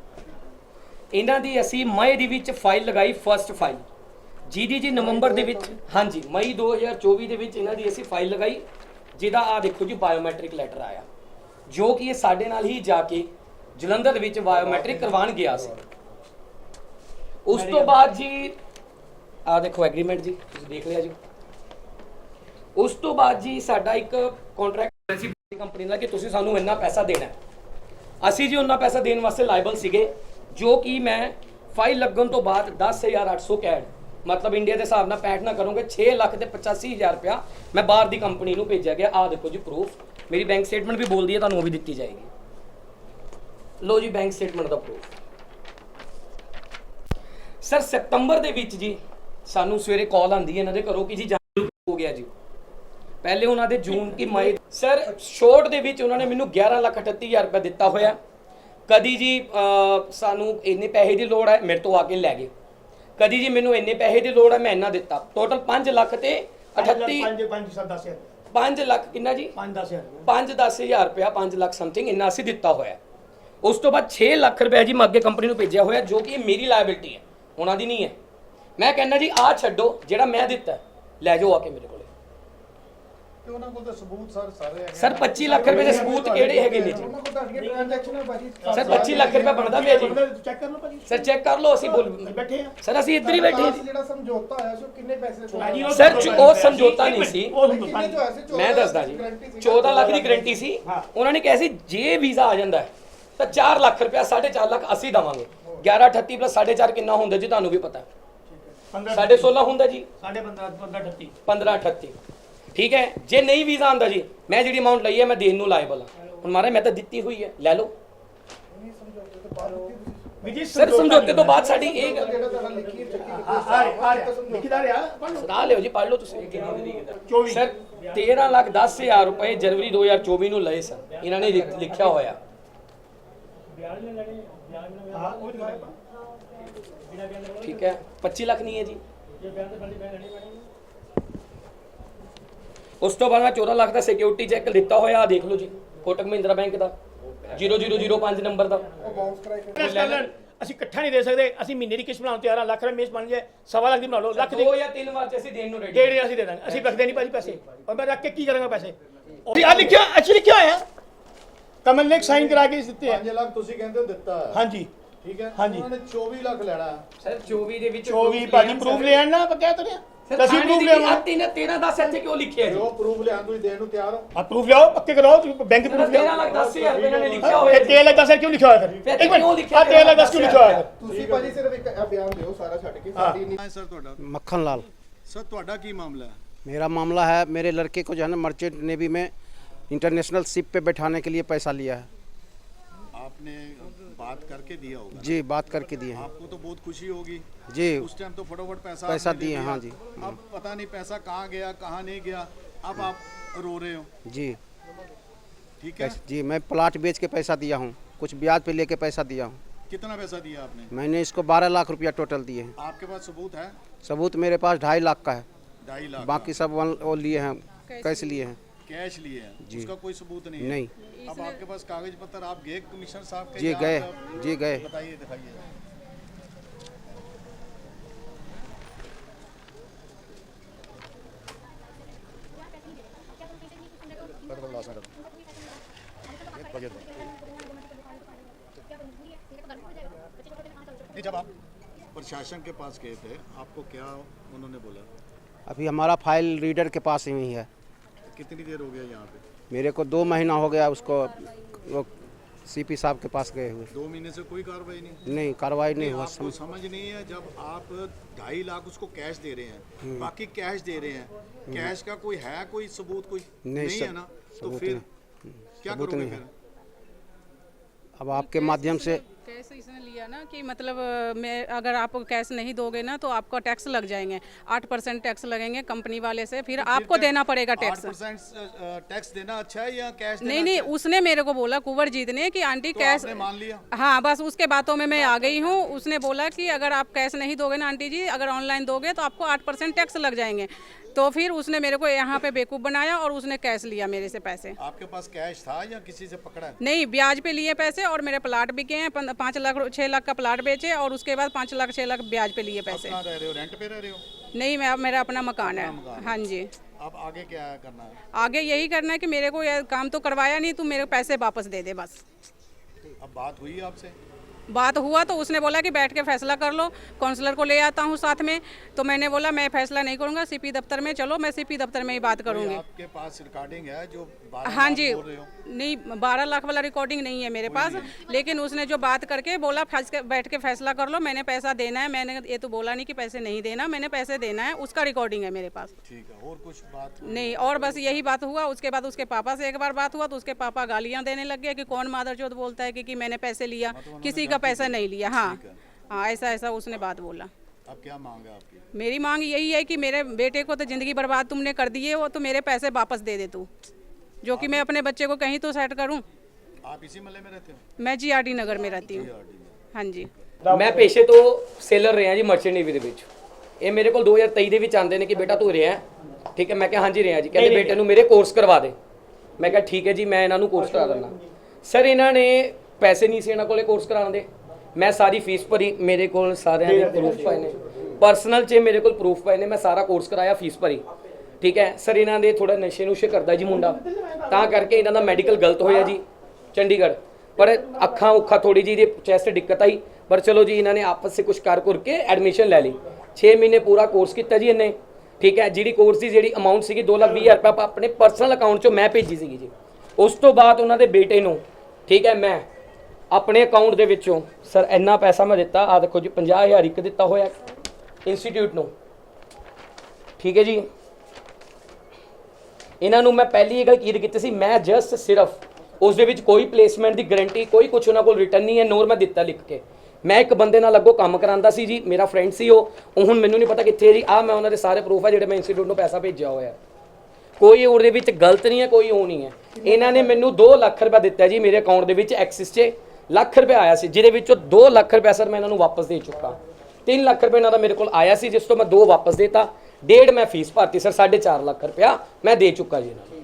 ਇਹਨਾਂ ਦੀ ਅਸੀਂ ਮਈ ਦੇ ਵਿੱਚ ਫਾਈਲ ਲਗਾਈ ਫਰਸਟ ਫਾਈਲ ਜਿਹਦੀ ਜੀ ਨਵੰਬਰ ਦੇ ਵਿੱਚ, ਹਾਂਜੀ, ਮਈ 2024 ਦੇ ਵਿੱਚ ਇਹਨਾਂ ਦੀ ਅਸੀਂ ਫਾਈਲ ਲਗਾਈ। ਜਿਹਦਾ ਆ ਦੇਖੋ ਜੀ ਬਾਇਓਮੈਟ੍ਰਿਕ ਲੈਟਰ ਆਇਆ। ਜੋ ਕਿ ਇਹ ਸਾਡੇ ਨਾਲ ਹੀ ਜਾ ਕੇ ਜਲੰਧਰ ਦੇ ਵਿੱਚ ਬਾਇਓਮੈਟ੍ਰਿਕ ਕਰਵਾਉਣ ਗਿਆ ਸੀ। ਉਸ ਤੋਂ ਬਾਅਦ ਜੀ ਆ ਦੇਖੋ ਐਗਰੀਮੈਂਟ ਜੀ, ਤੁਸੀਂ ਦੇਖ ਲਿਆ ਜੀ। ਉਸ ਤੋਂ ਬਾਅਦ ਜੀ ਸਾਡਾ ਇੱਕ ਕੰਟਰੈਕਟ ਸੀ ਕੰਪਨੀ ਨਾਲ ਕਿ ਤੁਸੀਂ ਸਾਨੂੰ ਇੰਨਾ ਪੈਸਾ ਦੇਣਾ। ਅਸੀਂ ਜੀ ਉਹਨਾਂ ਪੈਸਾ ਦੇਣ ਵਾਸਤੇ ਲਾਇਬਲ ਸੀਗੇ, ਜੋ ਕਿ ਮੈਂ ਫਾਈਲ ਲੱਗਣ ਤੋਂ ਬਾਅਦ 10800 ਕੈਡ ਮਤਲਬ ਇੰਡੀਆ ਦੇ ਹਿਸਾਬ ਨਾਲ ਪੈਟ ਨਾ ਕਰੋਗੇ 6 ਲੱਖ ਤੇ 85000 ਰੁਪਇਆ ਮੈਂ ਬਾਹਰ ਦੀ ਕੰਪਨੀ ਨੂੰ ਭੇਜਿਆ ਗਿਆ। ਆਹ ਦੇਖੋ ਜੀ ਪ੍ਰੂਫ ਮੇਰੀ ਬੈਂਕ ਸਟੇਟਮੈਂਟ ਵੀ ਬੋਲਦੀ ਹੈ, ਤੁਹਾਨੂੰ ਉਹ ਵੀ ਦਿੱਤੀ ਜਾਏਗੀ। ਲੋ ਜੀ ਬੈਂਕ ਸਟੇਟਮੈਂਟ ਦਾ ਪ੍ਰੂਫ ਸਰ ਸਤੰਬਰ ਦੇ ਵਿੱਚ ਜੀ ਸਾਨੂੰ ਸਵੇਰੇ ਕਾਲ ਆਂਦੀ ਹੈ ਇਹਨਾਂ ਦੇ ਘਰੋਂ ਕਿ ਜੀ ਜਾਣ ਹੋ ਗਿਆ ਜੀ। ਪਹਿਲੇ ਉਹਨਾਂ ਦੇ ਜੂਨ ਕੀ ਮਈ ਸਰ ਸ਼ੋਰਟ ਦੇ ਵਿੱਚ ਉਹਨਾਂ ਨੇ ਮੈਨੂੰ 11 ਲੱਖ 38000 ਰੁਪਏ ਦਿੱਤਾ ਹੋਇਆ। ਕਦੀ ਜੀ ਸਾਨੂੰ ਇੰਨੇ ਪੈਸੇ ਦੀ ਲੋੜ ਹੈ, ਮੇਰੇ ਤੋਂ ਆ ਕੇ ਲੈ ਗਏ। ਕਦੀ ਜੀ ਮੈਨੂੰ ਇੰਨੇ ਪੈਸੇ ਦੀ ਲੋੜ ਹੈ ਮੈਂ ਇੰਨਾ ਦਿੱਤਾ। ਟੋਟਲ 5 ਲੱਖ ਤੇ 38 ਪੰਜ ਪੰਜ ਸੱਤ ਦਸ ਹਜ਼ਾਰ 5 ਲੱਖ ਕਿੰਨਾ ਜੀ? ਪੰਜ ਦਸ ਹਜ਼ਾਰ 5 10000 ਰੁਪਇਆ 5 ਲੱਖ ਸਮਥਿੰਗ ਇੰਨਾ ਅਸੀਂ ਦਿੱਤਾ ਹੋਇਆ। ਉਸ ਤੋਂ ਬਾਅਦ 6 ਲੱਖ ਰੁਪਇਆ ਜੀ ਮੈਂ ਅੱਗੇ ਕੰਪਨੀ ਨੂੰ ਭੇਜਿਆ ਹੋਇਆ ਜੋ ਕਿ ਇਹ ਮੇਰੀ ਲਾਇਬਿਲਟੀ ਹੈ। ਉਹਨਾਂ ਦੀ ਨਹੀਂ ਹੈ। ਮੈਂ ਕਹਿੰਦਾ ਜੀ ਆ ਛੱਡੋ ਜਿਹੜਾ ਮੈਂ ਦਿੱਤਾ ਲੈ ਜਾਓ ਆ ਕੇ ਮੇਰੇ ਕੋਲੇ। ਤੇ ਉਹਨਾਂ ਕੋਲ ਤਾਂ ਸਬੂਤ ਸਰ ਸਾਰੇ ਹੈਗੇ ਸਰ 25 ਲੱਖ ਰੁਪਏ ਦੇ ਸਬੂਤ ਕਿਹੜੇ ਹੈਗੇ ਨੇ ਜੀ? ਉਹਨਾਂ ਕੋਲ ਤੁਹਾਡੀਆਂ ਟ੍ਰਾਂਜੈਕਸ਼ਨ ਹੈ ਭਾਜੀ। ਸਰ 25 ਲੱਖ ਰੁਪਏ ਬਣਦਾ ਪਿਆ ਜੀ। ਚੈੱਕ ਕਰ ਲਓ ਭਾਜੀ। ਸਰ ਚੈੱਕ ਕਰ ਲਓ ਅਸੀਂ ਬੋਲ ਬੈਠੇ ਆ। ਸਰ ਅਸੀਂ ਇੱਧਰ ਹੀ ਬੈਠੇ ਜੀ। ਜਿਹੜਾ ਸਮਝੌਤਾ ਹੋਇਆ ਸੀ ਉਹ ਕਿੰਨੇ ਪੈਸੇ ਦਾ ਸਰ ਉਹ ਸਮਝੌਤਾ ਨਹੀਂ ਸੀ। ਮੈਂ ਦੱਸਦਾ ਜੀ 14 ਲੱਖ ਦੀ ਗਾਰੰਟੀ ਸੀ। ਉਹਨਾਂ ਨੇ ਕਿਹਾ ਸੀ ਜੇ ਵੀਜ਼ਾ ਆ ਜਾਂਦਾ ਹੈ ਤਾਂ 4 ਲੱਖ ਰੁਪਇਆ 4.5 ਲੱਖ ਅਸੀਂ ਦਵਾਂਗੇ। 11 38 ਪਲੱਸ 4.5 ਕਿੰਨਾ ਹੁੰਦਾ ਜੀ ਤੁਹਾਨੂੰ ਵੀ ਪਤਾ ਹੈ। 16.5 ਹੁੰਦਾ ਜੀ। ਸਾਡੇ 15 15 38 15 38 ਠੀਕ ਹੈ? ਜੇ ਨਹੀਂ ਵੀਜ਼ਾ ਆਂਦਾ ਜੀ ਮੈਂ ਜਿਹੜੀ ਅਮਾਉਂਟ ਲਈ ਹੈ ਮੈਂ ਦੇਣ ਨੂੰ ਲਾਇਬਲ ਹਾਂ। ਹੁਣ ਮਾਰੇ ਮੈਂ ਤਾਂ ਦਿੱਤੀ ਹੋਈ ਹੈ ਲੈ ਲਓ। ਵਿਜੀ ਸਰ ਸਮਝੌਤੇ ਤੋਂ ਬਾਅਦ ਸਾਡੀ ਇਹ ਗੱਲ ਜਿਹੜਾ ਤੁਹਾਡਾ ਲਿਖੀ ਚੱਕੀ ਆ ਆ ਰਿਹਾ ਲਿਖਦਾ ਰਿਹਾ? ਪੜ੍ਹ ਲਓ। ਜੀ ਪੜ੍ਹ ਲਓ ਤੁਸੀਂ। ਕਿੰਨੀ ਤਰੀਕ ਦਾ? 24 ਸਰ 13 ਲੱਖ 10 ਹਜ਼ਾਰ ਰੁਪਏ ਜਨਵਰੀ 2024 ਨੂੰ ਲਏ ਸਨ। ਇਹਨਾਂ ਨੇ ਲਿਖ- ਲਿਖਿਆ ਹੋਇਆ। ਹਾਂ ਉਹ ਦਿਖਾਇਆ ਠੀਕ ਹੈ? 25 ਲੱਖ ਨਹੀਂ ਹੈ ਜੀ। ਉਸ ਤੋਂ ਬਾਅਦ ਮੈਂ 14 ਲੱਖ ਦਾ ਸਿਕਿਉਰਿਟੀ ਚੈੱਕ ਦਿੱਤਾ ਹੋਇਆ ਆ ਦੇਖ ਲਓ ਜੀ ਕੋਟਕ ਮਹਿੰਦਰਾ ਬੈਂਕ ਦਾ 0005 ਨੰਬਰ ਦਾ। ਪ੍ਰੈਸ ਕਰ ਲੈਣ ਅਸੀਂ ਇਕੱਠਾ ਨਹੀਂ ਦੇ ਸਕਦੇ ਅਸੀਂ ਮਹੀਨੇ ਦੀ ਕਿਸ਼ਤ ਬਣਾਉਣ ਤਿਆਰ ਆ ਲੱਖ ਰੁਪਏ ਮੇਸ ਬਣ ਜਾਏ ਸਵਾ ਲੱਖ ਦੀ ਬਣਾ ਲਓ ਲੱਖ ਦੇ ਦੋ ਜਾਂ ਤਿੰਨ ਵਾਰ ਚ ਅਸੀਂ ਦੇਣ ਨੂੰ ਰੈਡੀ ਡੇਢ ਅਸੀਂ ਦੇ ਦਾਂਗੇ। ਅਸੀਂ ਰੱਖਦੇ ਨਹੀਂ ਭਾਜੀ ਪੈਸੇ ਔਰ ਮੈਂ ਰੱਖ ਕੇ ਕੀ ਕਰਾਂਗਾ ਪੈਸੇ? ਉਹ ਆ ਲਿਖਿਆ ਅੱਛੀ ਲਿਖਿਆ ਹੋਇਆ। ਕਮਲ ਨੇ ਸਾਈਨ ਕਰਾ ਕੇ ਦਿੱਤੇ ਆ। 5 ਲੱਖ ਤੁਸੀਂ ਕਹਿੰਦੇ ਹੋ ਦਿੱਤਾ ਹੈ। ਹਾਂਜੀ। ਠੀਕ ਹੈ। ਹਾਂਜੀ। ਉਹਨਾਂ ਨੇ 24 ਲੱਖ ਲੈਣਾ। ਸਰ 24 ਦੇ ਵਿੱਚ 24 ਭਾਜੀ ਪ੍ਰੂਫ ਲੈ ਆਣਾ ਆਪਾਂ ਕਹਿ ਤਰਿਆ ਅਸੀਂ ਪ੍ਰੂਫ ਲਿਆਵਾਂ 3 13 10 ਇੱਥੇ ਕਿਉਂ ਲਿਖਿਆ ਜੀ ਜੋ ਪ੍ਰੂਫ ਲਿਆਉਣ ਤੁਸੀਂ ਦੇਣ ਨੂੰ ਤਿਆਰ ਹੋ ਆ ਪ੍ਰੂਫ ਲਿਆਓ ਪੱਕੇ ਕਰਾਓ ਤੁਸੀਂ ਬੈਂਕ ਪ੍ਰੂਫ 13 ਲਿਆਓ ਲੱਖ 10 ਹਜ਼ਾਰ ਰੁਪਏ ਇਹਨਾਂ ਨੇ ਲਿਖਿਆ ਹੋਇਆ ਇਹ ਤੇਲ ਲੱਗਾ ਸਰ ਕਿਉਂ ਲਿਖਿਆ ਹੋਇਆ ਫਿਰ ਸਰ ਇੱਕ ਕਿਉਂ ਮਿੰਟ ਲਿਖਿਆ ਆ ਤੇਲ ਲੱਗਾ ਕਿਉਂ ਲਿਖਿਆ ਹੋਇਆ ਸਰ ਤੁਸੀਂ ਭਾਜੀ ਸਿਰਫ ਇੱਕ ਇਹ ਬਿਆਨ ਦਿਓ ਸਾਰਾ ਛੱਡ ਕੇ ਸਾਡੀ ਨਹੀਂ ਹੈ ਸਰ ਤੁਹਾਡਾ मक्खन लाल ਸਰ ਤੁਹਾਡਾ ਕੀ ਮਾਮਲਾ ਹੈ मेरा मामला है मेरे लड़के को जो है ना मर्चेंट नेवी में इंटरनेशनल शिप पे बैठाने के लिए पैसा लिया है आपने बात करके दिया होगा जी बात करके दिए आपको तो बहुत खुशी होगी। जी। उस टाइम तो फटाफट पैसा पैसा दिए, हाँ जी। अब पता नहीं पैसा कहाँ गया कहाँ नहीं गया। अब आप रो रहे हो। जी। ठीक है? जी मैं प्लाट बेच के पैसा दिया हूँ। कुछ ब्याज पे लेके पैसा दिया हूँ। कितना पैसा दिया आपने? मैंने इसको बारह लाख रुपया टोटल दिए हैं। आपके पास सबूत है? सबूत मेरे पास ढाई लाख का है। ढाई लाख बाकी सब वो लिए हैं कैसे लिए हैं? कैश लिए हैं उसका कोई सबूत नहीं है। नहीं। अब आपके पास कागज़ पत्र आप गए कमिश्नर साहब के जी गए आप- जी गए। बताइए दिखाइए। नहीं जब आप प्रशासन के पास गए थे आपको क्या उन्होंने बोला? अभी हमारा फ़ाइल रीडर के पास ही है। कितनी देर हो गया यहाँ पे? मेरे को दो महीना हो गया उसको वो सीपी साहब के पास गए हुए। दो महीने से कोई कार्रवाई नहीं? नहीं कार्रवाई नहीं हुआ आपको समझ नहीं है जब आप ढाई लाख उसको कैश दे रहे हैं बाकी कैश दे रहे हैं। कैश का कोई है कोई सबूत कोई नहीं, है सब- ना? तो फिर क्या करोगे नहीं है। अब आपके माध्यम से कैसे इसने लिया ना कि मतलब मैं अगर आप कैश नहीं दोगे ना तो आपका टैक्स लग जाएँगे। आठ परसेंट टैक्स लगेंगे कंपनी वाले से फिर तो आपको देना पड़ेगा टैक्स। टैक्स देना अच्छा है या कैश नहीं नहीं अच्छा उसने मेरे को बोला कुंवर जीत ने की आंटी तो कैश मान लिया? हाँ बस उसके बातों में मैं आ गई हूँ। उसने बोला की अगर आप कैश नहीं दोगे ना आंटी जी अगर ऑनलाइन दोगे तो आपको आठ टैक्स लग जाएँगे। तो फिर उसने मेरे को यहाँ पे बेवकूफ़ बनाया और उसने कैश लिया मेरे से पैसे। आपके पास कैश था या किसी से पकड़ा? नहीं ब्याज पे लिए पैसे और मेरे प्लाट बिके हैं पाँच लाख छः लाख का प्लाट बेचे और उसके बाद पाँच लाख छः लाख ब्याज पे लिए पैसे। रह रहे हो? रेंट पे रह रहे हो? नहीं मैं मेरा अपना मकान है। हाँ। जी। अब आगे क्या करना है? आगे यही करना है कि मेरे को काम तो करवाया नहीं तू मेरे पैसे वापस दे दे बस। अब बात हुई आपसे? बात हुआ तो उसने बोला कि बैठ के फैसला कर लो काउंसलर को ले आता हूँ साथ में तो मैंने बोला मैं फैसला नहीं करूँगा सीपी दफ्तर में चलो मैं सीपी दफ्तर में ही बात करूँगी आपके पास रिकॉर्डिंग है जो बारह हाँ जी। हो। नहीं बारह लाख वाला रिकॉर्डिंग नहीं है मेरे पास। लेकिन उसने जो बात करके बोला फैस के बैठ के फैसला कर लो मैंने पैसा देना है मैंने ये तो बोला नहीं कि पैसे नहीं देना मैंने पैसे देना है उसका रिकॉर्डिंग है मेरे पास। ठीक है और कुछ बात नहीं और बस यही बात हुआ उसके बाद उसके पापा से एक बार बात हुआ तो उसके पापा गालियाँ देने लग गए कि कौन मादरचोद बोलता है कि, कि मैंने पैसे लिया किसी का पैसा नहीं। लिया हाँ। हाँ ऐसा ऐसा उसने बात बोला। अब क्या मांग है आपकी? मेरी मांग यही है कि मेरे बेटे को तो ज़िंदगी बर्बाद तुमने कर दी है वो तो मेरे पैसे वापस दे दे तू। जो कि मैं अपने बच्चे को कहीं तो सेट करूं आप इसी महल्ले में रहते हो मैं जीआरडी नगर में रहती हूँ हाँ जी ਮੈਂ ਪੇਸ਼ੇ ਤੋਂ ਸੇਲਰ ਰਿਹਾ ਜੀ ਮਰਚੈਂਟ ਨੇਵੀ ਦੇ ਵਿੱਚ ਇਹ ਮੇਰੇ ਕੋਲ 2023 ਦੇ ਵਿੱਚ ਆਂਦੇ ਨੇ ਕਿ ਬੇਟਾ ਤੂੰ ਰਿਹਾ ਹੈ? ਠੀਕ ਹੈ ਮੈਂ ਕਿਹਾ ਹਾਂਜੀ ਰਿਹਾ ਜੀ ਕਹਿੰਦੇ ਬੇਟੇ ਨੂੰ ਮੇਰੇ ਕੋਰਸ ਕਰਵਾ ਦੇ ਮੈਂ ਕਿਹਾ ਠੀਕ ਹੈ ਜੀ ਮੈਂ ਇਹਨਾਂ ਨੂੰ ਕੋਰਸ ਕਰਾ ਦਿੰਦਾ ਸਰ ਇਹਨਾਂ ਨੇ ਪੈਸੇ ਨਹੀਂ ਸੀ ਇਹਨਾਂ ਕੋਲੇ ਕੋਰਸ ਕਰਾਉਣ ਦੇ ਮੈਂ ਸਾਰੀ ਫੀਸ ਭਰੀ ਮੇਰੇ ਕੋਲ ਸਾਰਿਆਂ ਦੇ ਪ੍ਰੂਫ ਪਏ ਨੇ ਪਰਸਨਲ 'ਚ ਮੇਰੇ ਕੋਲ ਪ੍ਰੂਫ ਪਏ ਨੇ ਮੈਂ ਸਾਰਾ ਕੋਰਸ ਕਰਾਇਆ ਫੀਸ ਭਰੀ ਠੀਕ ਹੈ? ਸਰ ਇਹਨਾਂ ਦੇ ਥੋੜਾ ਨਸ਼ੇ ਨੁਸ਼ੇ ਕਰਦਾ ਜੀ ਮੁੰਡਾ। ਤਾਂ ਕਰਕੇ ਇਹਨਾਂ ਦਾ ਮੈਡੀਕਲ ਗਲਤ ਹੋਇਆ ਜੀ, ਚੰਡੀਗੜ੍ਹ। ਪਰ ਅੱਖਾਂ ਉੱਖਾਂ ਥੋੜੀ ਜੀ ਦੀ ਚੈਸਟ ਦਿੱਕਤ ਆਈ। ਪਰ ਚਲੋ ਜੀ, ਇਹਨਾਂ ਨੇ ਆਪਸ ਵਿੱਚ ਕੁਝ ਕਰ ਕਰਕੇ ਐਡਮਿਸ਼ਨ ਲੈ ਲਈ। 6 ਮਹੀਨੇ ਪੂਰਾ ਕੋਰਸ ਕੀਤਾ ਜੀ ਇਹਨੇ। ਠੀਕ ਹੈ? ਜਿਹੜੀ ਕੋਰਸ ਦੀ ਜਿਹੜੀ ਅਮਾਉਂਟ ਸੀਗੀ 2 ਲੱਖ 20 ਹਜ਼ਾਰ ਰੁਪਏ, ਆਪਾਂ ਆਪਣੇ ਪਰਸਨਲ ਅਕਾਊਂਟ 'ਚੋਂ ਮੈਂ ਭੇਜੀ ਸੀਗੀ ਜੀ। ਉਸ ਤੋਂ ਬਾਅਦ ਉਹਨਾਂ ਦੇ ਬੇਟੇ ਨੂੰ, ਠੀਕ ਹੈ, ਮੈਂ ਆਪਣੇ ਅਕਾਊਂਟ ਦੇ ਵਿੱਚੋਂ, ਸਰ, ਇੰਨਾ ਪੈਸਾ ਮੈਂ ਦਿੱਤਾ। ਆ ਦੇਖੋ ਜੀ 50000 ਇੱਕ ਦਿੱਤਾ ਹੋਇਆ ਇੰਸਟੀਚਿਊਟ ਨੂੰ। ਠੀਕ ਹੈ ਜੀ? ਇਹਨਾਂ ਨੂੰ ਮੈਂ ਪਹਿਲੀ ਇਹ ਗੱਲ ਕੀਦ ਕੀਤੀ ਸੀ, ਮੈਂ ਜਸਟ ਸਿਰਫ ਉਸ ਦੇ ਵਿੱਚ ਕੋਈ ਪਲੇਸਮੈਂਟ ਦੀ ਗਾਰੰਟੀ ਕੋਈ ਕੁਝ ਉਹਨਾਂ ਕੋਲ ਰਿਟਰਨ ਨਹੀਂ ਹੈ ਨੋਰ ਮੈਂ ਦਿੱਤਾ ਲਿਖ ਕੇ। ਮੈਂ ਇੱਕ ਬੰਦੇ ਨਾਲ ਅੱਗੋਂ ਕੰਮ ਕਰਾਂਦਾ ਸੀ ਜੀ, ਮੇਰਾ ਫਰੈਂਡ ਸੀ ਉਹ ਉਹ ਹੁਣ ਮੈਨੂੰ ਨਹੀਂ ਪਤਾ ਕਿੱਥੇ ਜੀ ਆ ਮੈਂ ਉਹਨਾਂ ਦੇ ਸਾਰੇ ਪ੍ਰੂਫ ਆ ਜਿਹੜੇ ਮੈਂ ਇੰਸਟੀਚਿਊਟ ਨੂੰ ਪੈਸਾ ਭੇਜਿਆ ਹੋਇਆ। ਕੋਈ ਉਹਦੇ ਵਿੱਚ ਗਲਤ ਨਹੀਂ ਹੈ, ਕੋਈ ਉਹ ਨਹੀਂ ਹੈ। ਇਹਨਾਂ ਨੇ ਮੈਨੂੰ 2 ਲੱਖ ਰੁਪਏ ਦਿੱਤਾ ਜੀ ਮੇਰੇ ਅਕਾਊਂਟ ਦੇ ਵਿੱਚ ਐਕਸਿਸ 'ਚ। ਲੱਖ ਰੁਪਏ ਆਇਆ ਸੀ, ਜਿਹਦੇ ਵਿੱਚੋਂ 2 ਲੱਖ ਰੁਪਏ ਸਰ ਮੈਂ ਇਹਨਾਂ ਨੂੰ ਵਾਪਸ ਦੇ ਚੁੱਕਾ। 3 ਲੱਖ ਰੁਪਏ ਇਹਨਾਂ ਦਾ ਮੇਰੇ ਕੋਲ ਆਇਆ ਸੀ, ਜਿਸ ਤੋਂ ਮੈਂ 2 ਵਾਪਸ ਦੇਤਾ। ਡੇਢ ਮੈਂ ਫੀਸ ਭਰਤੀ, ਸਰ 4.5 ਲੱਖ ਰੁਪਇਆ ਮੈਂ ਦੇ ਚੁੱਕਾ ਜੀ ਇਹਨਾਂ ਨੂੰ।